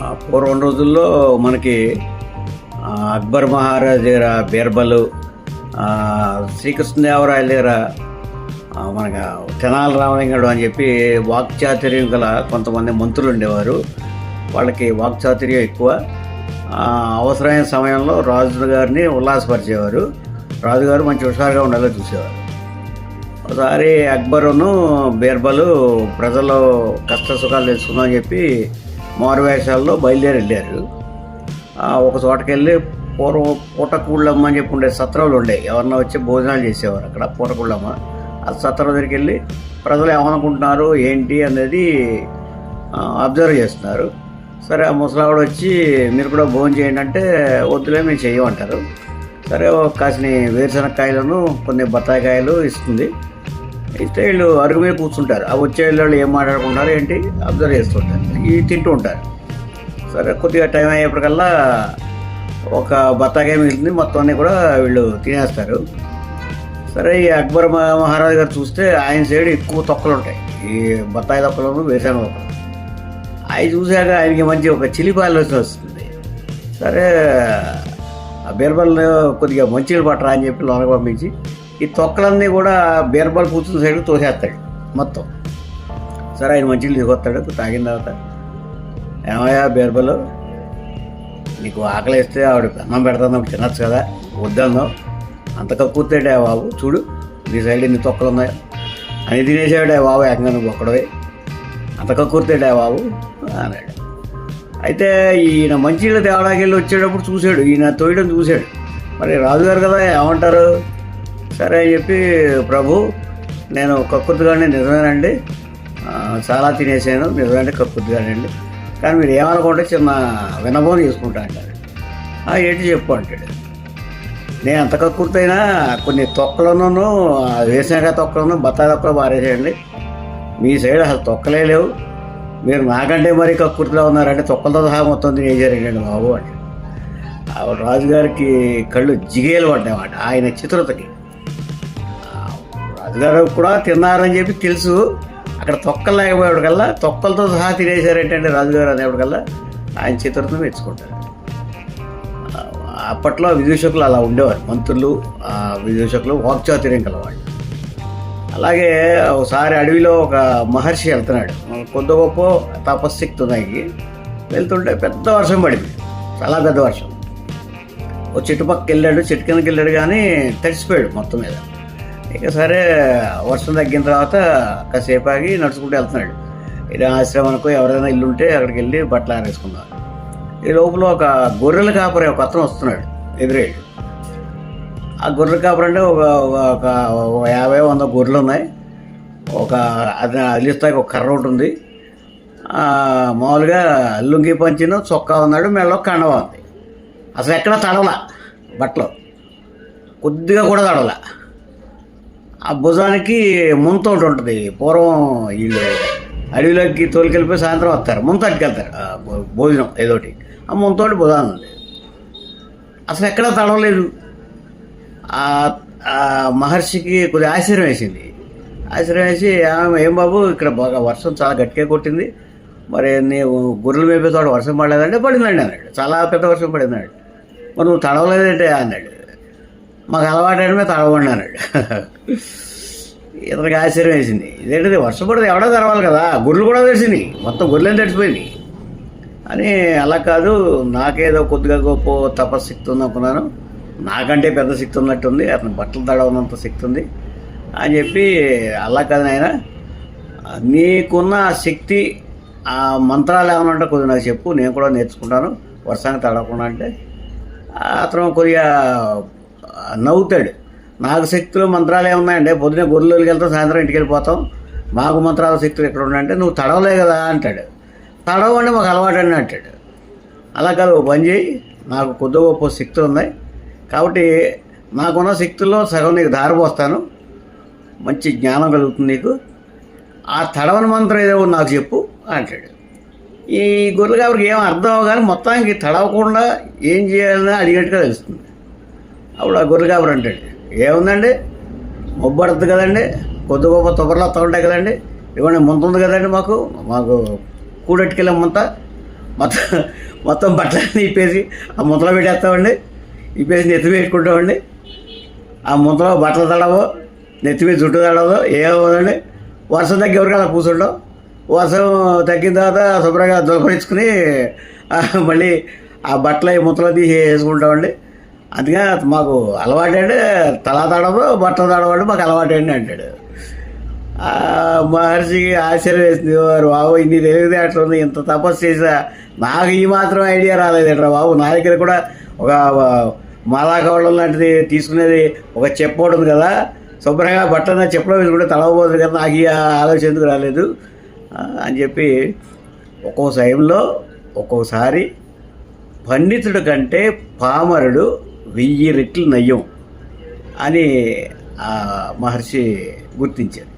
పూర్వం రోజుల్లో మనకి అక్బర్ మహారాజ్ దగ్గర బీర్బలు ఆ, శ్రీకృష్ణదేవరాయల దగ్గర ఆ, రామలింగడు అని చెప్పి వాక్చాతుర్యం గల కొంతమంది మంత్రులు ఉండేవారు. వాళ్ళకి వాక్చాతుర్యం ఎక్కువ. అవసరమైన సమయంలో రాజు గారిని ఉల్లాసపరిచేవారు. రాజుగారు మంచి హుషారుగా ఉండాలో చూసేవారు. ఒకసారి అక్బరును బీర్బలు ప్రజలు కష్ట సుఖాలు తెలుసుకుందామని చెప్పి మారువేషాల్లో బయలుదేరి వెళ్ళారు ఒక చోటకి వెళ్ళి పూర్వం పూటకూళ్ళమ్మ అని చెప్పి ఉండే సత్రాలు ఉండే. ఎవరన్నా వచ్చి భోజనాలు చేసేవారు అక్కడ పూటకూళ్ళమ్మ. ఆ సత్రం దగ్గరికి వెళ్ళి ప్రజలు ఏమనుకుంటున్నారు ఏంటి అనేది అబ్జర్వ్ చేస్తున్నారు. సరే ఆ ముసలావిడ వచ్చి మీరు కూడా భోజనం చేయండి అంటే వద్దులే మేము చేయమంటారు సరే కాసిన వేరుశనక్కాయలను కొన్ని బత్తాయికాయలు ఇస్తుంది. ఇస్తే వీళ్ళు అరుగు మీద కూర్చుంటారు. ఆ వచ్చే వాళ్ళు ఏం మాట్లాడుకుంటారు ఏంటి? అబ్జర్వ్ చేస్తుంటారు. ఇవి తింటూ ఉంటారు. సరే కొద్దిగా టైం అయ్యేప్పటికల్లా ఒక బత్తాకాయ మిగిలింది మొత్తం అన్ని కూడా వీళ్ళు తినేస్తారు. సరే ఈ అక్బర్ మహారాజు గారు చూస్తే ఆయన సైడ్ ఎక్కువ తొక్కలు ఉంటాయి. ఈ బత్తాయి తొక్కలను వేసాను తొక్కలు. అవి చూశాక ఆయనకి మంచి ఒక చిలిపాలు వస్తుంది. సరే ఆ బీర్బల్ కొద్దిగా మంచిగా పట్టరా అని చెప్పి లోనకు పంపించి ఈ తొక్కలన్నీ కూడా బీర్బల్ కూర్చున్న సైడ్ తోసేస్తాడు మొత్తం. సరే ఆయన మంచిగా తీసుకొస్తాడు తాగిన తర్వాత. ఏమయ్యా బీర్బల్ నీకు ఆకలి వేస్తే ఆవిడ అన్నం పెడతాను తినచ్చు కదా వద్దన్నావు అంత కూర్తాడే బాబు చూడు నీ సైడ్ ఎన్ని తొక్కలు ఉన్నాయో. అని తినేసాడే బాబు ఏకంగా నువ్వు ఒక్కడవే. అంత కూర్తాడే బాబు అన్నాడు. అయితే ఈయన మంచినీళ్ళు తేవడానికి వెళ్ళి వచ్చేటప్పుడు చూశాడు ఈయన తోయడం చూశాడు. మరి రాజుగారు కదా ఏమంటారు? సరే అని చెప్పి ప్రభు నేను కక్కుర్తిగానే నిజమేనండి చాలా తినేసాను నిజమంటే కక్కుర్తిగానండి కానీ మీరు ఏమనుకుంటే చిన్న వినబోని చేసుకుంటా అంటారు. "ఆ, ఏంటి చెప్పు అంటాడు. నేను ఎంత కక్కుర్తైనా కొన్ని తొక్కలను వేసాక తొక్కలను బత్తాయి తొక్కలు పారేసేయండి. మీ సైడ్ అసలు తొక్కలే లేవు. మీరు నాకంటే మరీ కక్కుర్తిలో ఉన్నారంటే తొక్కలతో సహా మొత్తం తినేసారండి బాబు అంటే రాజుగారికి కళ్ళు జిగేలు పడ్డాయన్నమాట ఆయన చిత్రతకి. కూడా తిన్నారని చెప్పి తెలుసు. అక్కడ తొక్కలు లేకపోయేటికల్లా తొక్కలతో సహా తినేసారేంటంటే రాజుగారు కల్లా ఆయన చిత్రతను మెచ్చుకుంటారు. అప్పట్లో విదూషకులు అలా ఉండేవారు మంత్రులు విదూషకులు వాక్చాతుర్యం కలవాళ్ళు. అలాగే ఒకసారి అడవిలో ఒక మహర్షి వెళ్తున్నాడు. కొద్ది గొప్ప తపశక్తి ఉన్నాయి వెళ్తుంటే పెద్ద వర్షం పడింది. చాలా పెద్ద వర్షం. ఓ చెట్టు పక్కకి వెళ్ళాడు చెట్టు కిందకి వెళ్ళాడు కానీ తడిసిపోయాడు మొత్తం మీద. ఇక సరే వర్షం తగ్గిన తర్వాత కాసేపు ఆగి నడుచుకుంటూ వెళ్తున్నాడు. ఇది ఆశ్రమానికో ఎవరైనా ఇల్లు ఉంటే అక్కడికి వెళ్ళి బట్టలు ఆరేసుకుందాం. ఈ లోపల ఒక గొర్రెల కాపరి ఒక అతను వస్తున్నాడు ఎదురేడు ఆ గొర్రెల కాపరి అంటే ఒక ఒక- యాభై వంద గొర్రెలు ఉన్నాయి. ఒక అది అల్లిస్తాకి ఒక కర్ర ఒకటి ఉంది. మామూలుగా లుంగి పంచిన చొక్కా ఉన్నాడు మెడలో కండవ ఉంది. అసలు ఎక్కడ తడవల బట్టలు? కొద్దిగా కూడా తడవల. ఆ భుజానికి ముంత ఒకటి ఉంటుంది. పూర్వం వీళ్ళు అడవిలోకి తోలికెళ్ళిపోయి సాయంత్రం వస్తారు. ముంత వెళ్తారు భోజనం ఏదోటి. ఆ ముంతోటి భుజాన ఉంది. అసలు ఎక్కడ తడవలేదు. ఆ మహర్షికి కొద్దిగా ఆశ్చర్యం వేసింది. ఆశ్చర్యం వేసి ఏం బాబు ఇక్కడ బాగా వర్షం చాలా గట్టిగా కొట్టింది. మరి నీవు గొర్రెలు మేపే తోట వర్షం పడలేదంటే పడిందండి అన్నాడు. చాలా పెద్ద వర్షం పడింది అన్నాడు. మరి నువ్వు తడవలేదంటే అన్నాడు. మాకు అలవాటు మీద తడవండి అన్నాడు. ఇతనికి ఆశ్చర్యం వేసింది. ఇదేంటిది? వర్షం పడితే ఎవడో తెరవాలి కదా. గుడ్లు కూడా తెలిసింది మొత్తం గుడ్లని తడిచిపోయింది అని అలా కాదు నాకేదో కొద్దిగా గొప్ప తపశక్తి ఉందనుకున్నాను నాకంటే పెద్ద శక్తి ఉన్నట్టుంది. అతను బట్టలు తడవనంత శక్తి ఉంది. అని చెప్పి అలా కాదు నాయన. నీకున్న ఆ శక్తి ఆ మంత్రాలు ఏమైనా ఉంటే కొద్దిగా నాకు చెప్పు. నేను కూడా నేర్చుకుంటాను. వర్షానికి తడవకుండా అంటే. అతను కొద్దిగా నవ్వుతాడు. నాకు శక్తులు మంత్రాలు ఏమున్నాయంటే పొద్దున గొర్రెలకి వెళ్తాం సాయంత్రం ఇంటికి వెళ్ళిపోతాం. మాకు మంత్రాల శక్తులు ఎక్కడ ఉన్నాయంటే నువ్వు తడవలే కదా అంటాడు. తడవండి మాకు అలవాటు అని అంటాడు. అలా కాదు పని చేయి. నాకు కొద్ది గొప్ప శక్తులు ఉన్నాయి. కాబట్టి నాకున్న శక్తుల్లో సగం నీకు దారిపోస్తాను మంచి జ్ఞానం కలుగుతుంది నీకు. ఆ తడవని మంత్రం ఏదో నాకు చెప్పు అంటాడు. ఈ గొర్రెలు కాబట్టి ఏం అర్థం అవ్వగానే మొత్తానికి తడవకుండా ఏం చేయాలని అడిగినట్టుగా తెలుస్తుంది. అప్పుడు ఆ గొర్రెలు కాబట్టి అంటాడు. ఏముందండి? మొబ్బడుతుంది కదండి. కొద్ది గొప్ప తొగరలు వస్తూ ఉంటాయి కదండి. ఇవ్వండి ముంత ఉంది కదండి మాకు. మాకు కూడెట్టుకెళ్ళే ముంత. మొత్తం మొత్తం బట్టలన్నీ ఇప్పేసి ఆ ముంతలో పెట్టేస్తామండి. ఇప్పేసి నెత్తి పెట్టుకుంటామండి. ఆ ముంతలో బట్టలు తడవో నెత్తి మీద జుట్టు తడవదో ఏమవుదండి వర్షం తగ్గి ఎవరికైనా అలా కూర్చుంటాం వర్షం తగ్గిన తర్వాత శుభ్రంగా దులపరించుకుని మళ్ళీ ఆ బట్టలు ఈ తీసి వేసుకుంటామండి అందుకే మాకు అలవాటండి తల తడవదు బట్టలు తాడవాడు మాకు అలవాటండి అంటాడు. మహర్షికి ఆశ్చర్యం వేసింది వారు బాబు ఇన్ని తెలివితే ఉంది ఇంత తపస్సు చేసా. నాకు ఈ మాత్రం ఐడియా రాలేదంటారా బాబు. నా దగ్గర కూడా ఒక మాలాకవడం లాంటిది తీసుకునేది ఒక చెప్పు ఒకటి ఉంది కదా. శుభ్రంగా బట్టన చెప్పులో కూడా తలవబోతుంది కదా. నాకు ఈ ఆలోచన ఎందుకు రాలేదు? అని చెప్పి ఒక్కో సమయంలో ఒక్కోసారి పండితుడు కంటే పామరుడు వెయ్యి రెట్లు నయ్యం అని ఆ మహర్షి గుర్తించారు.